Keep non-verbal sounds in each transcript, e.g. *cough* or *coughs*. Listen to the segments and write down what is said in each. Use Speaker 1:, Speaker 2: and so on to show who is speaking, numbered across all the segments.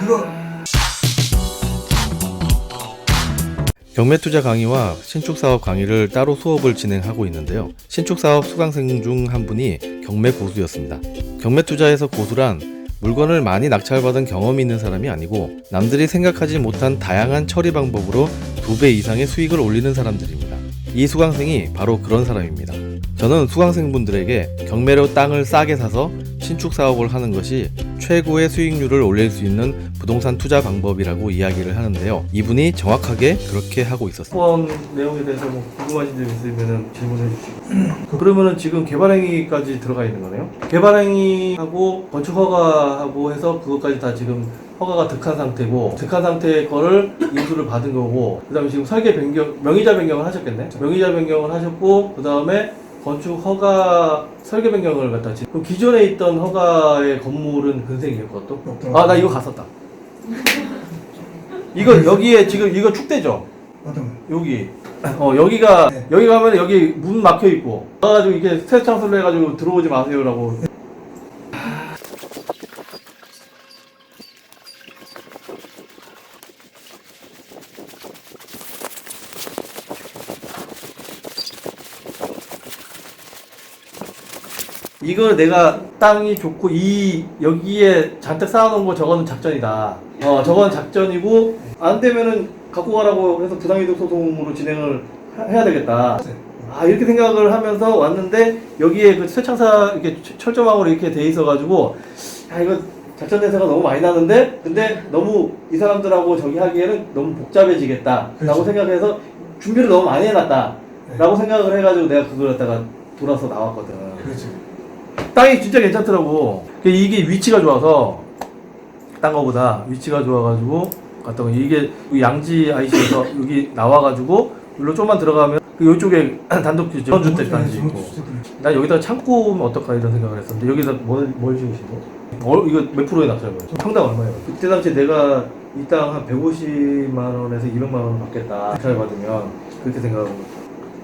Speaker 1: 그거
Speaker 2: 경매 투자 강의와 신축 사업 강의를 따로 수업을 진행하고 있는데요. 신축 사업 수강생 중 한 분이 경매 고수였습니다. 경매 투자에서 고수란 물건을 많이 낙찰받은 경험이 있는 사람이 아니고 남들이 생각하지 못한 다양한 처리 방법으로 두 배 이상의 수익을 올리는 사람들입니다. 이 수강생이 바로 그런 사람입니다. 저는 수강생분들에게 경매로 땅을 싸게 사서 신축 사업을 하는 것이 최고의 수익률을 올릴 수 있는 부동산 투자 방법이라고 이야기를 하는데요. 이분이 정확하게 그렇게 하고 있었습니다.
Speaker 3: 후원 내용에 대해서 뭐 궁금하신 점 있으면 질문해 주시고 *clears throat* 그러면은 지금 개발행위까지 들어가 있는 거네요? 개발행위하고 건축 허가하고 해서 그것까지 다 지금 허가가 득한 상태고 득한 상태의 거를 *clears throat* 인수를 받은 거고 그 다음에 지금 설계 변경 명의자 변경을 하셨겠네 명의자 변경을 하셨고 그 다음에 건축 허가 설계 변경을 갖다 지 그럼 기존에 있던 허가의 건물은 근생이에요 그것도?
Speaker 1: 없더라고요.
Speaker 3: 아 나 이거 갔었다 이거 여기에 지금 이거 축대죠?
Speaker 1: 어떤 거?
Speaker 3: 여기 어 여기가
Speaker 1: 네.
Speaker 3: 여기 가면 여기 문 막혀 있고 가가지고 이게 스트레스 창술로 해가지고 들어오지 마세요라고 이거 내가 땅이 좋고 이 여기에 잔뜩 쌓아놓은 거 저거는 작전이다. 어 저거는 작전이고 안 되면은 갖고 가라고 해서 부당이득 소송으로 진행을 하- 해야 되겠다. 아 이렇게 생각을 하면서 왔는데 여기에 그 세창사 이렇게 철- 철조망으로 이렇게 돼 있어가지고 야 이거 작전 대사가 너무 많이 나는데 근데 너무 이 사람들하고 저기 하기에는 너무 복잡해지겠다라고
Speaker 1: 그렇죠.
Speaker 3: 생각해서 준비를 너무 많이 해놨다라고
Speaker 1: 네.
Speaker 3: 생각을 해가지고 내가 그걸 갖다가 돌아서 나왔거든.
Speaker 1: 그렇죠.
Speaker 3: 땅이 진짜 괜찮더라고. 이게 위치가 좋아서 딴 거보다 위치가 좋아가지고 갔다가 이게 양지 IC에서 *coughs* 여기 나와가지고 여기로 좀만 들어가면 그 이쪽에 *coughs* 단독 주택 단지 있고 난 여기다가 창고 면 어떨까 이런 생각을 했었는데 여기다 뭘, 뭘 지으시고? 어, 이거 몇 프로에 낙찰 거예요? 평당 얼마예요? 그때 당시 내가 이 땅 한 150만 원에서 200만 원 받겠다 낙찰 받으면 그렇게 생각하고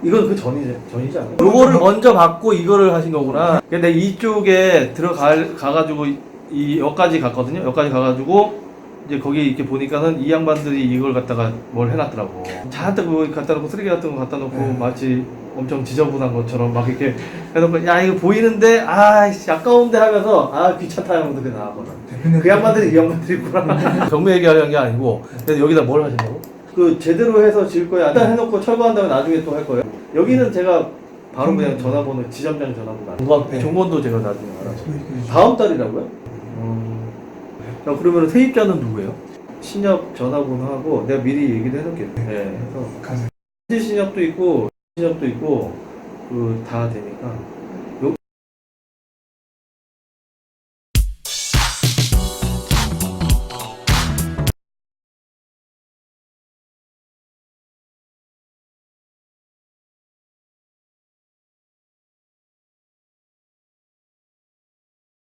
Speaker 3: 이건 그 전이지 전이지 않아요? 요거를 먼저 받고 이거를 하신 거구나. 근데 이쪽에 들어가 가가지고 이 여기까지 갔거든요. 여기까지 가가지고 이제 거기 이렇게 보니까는 이 양반들이 이걸 갖다가 뭘 해놨더라고. 잔뜩 뭐 갖다 놓고 쓰레기 같은 거 갖다 놓고
Speaker 1: 네.
Speaker 3: 마치 엄청 지저분한 것처럼 막 이렇게 해놓고 야 이거 보이는데 아씨 아까운데 하면서 아 귀찮다 형들이 나왔거든.
Speaker 1: 대표님
Speaker 3: 그 양반들이 이 양반들이구나. 경매 *laughs* 얘기하려는 게 아니고 그래서 여기다 뭘 하신다고? 그 제대로 해서 지을 거야. 일단 해놓고 철거한 다음에 나중에 또 할 거예요. 여기는 제가 바로 그냥 전화번호 지점장 전화번호 종건,
Speaker 1: 네.
Speaker 3: 종건도 제가 나중에 알아서
Speaker 1: 그- 그-
Speaker 3: 다음 달이라고요? 음. 자 그러면 세입자는 누구예요? 신협 전화번호하고 내가 미리 얘기를 해놓을게요. 네. 그래서
Speaker 1: 가세요.
Speaker 3: 신협도 있고 신협도 있고 그 다 되니까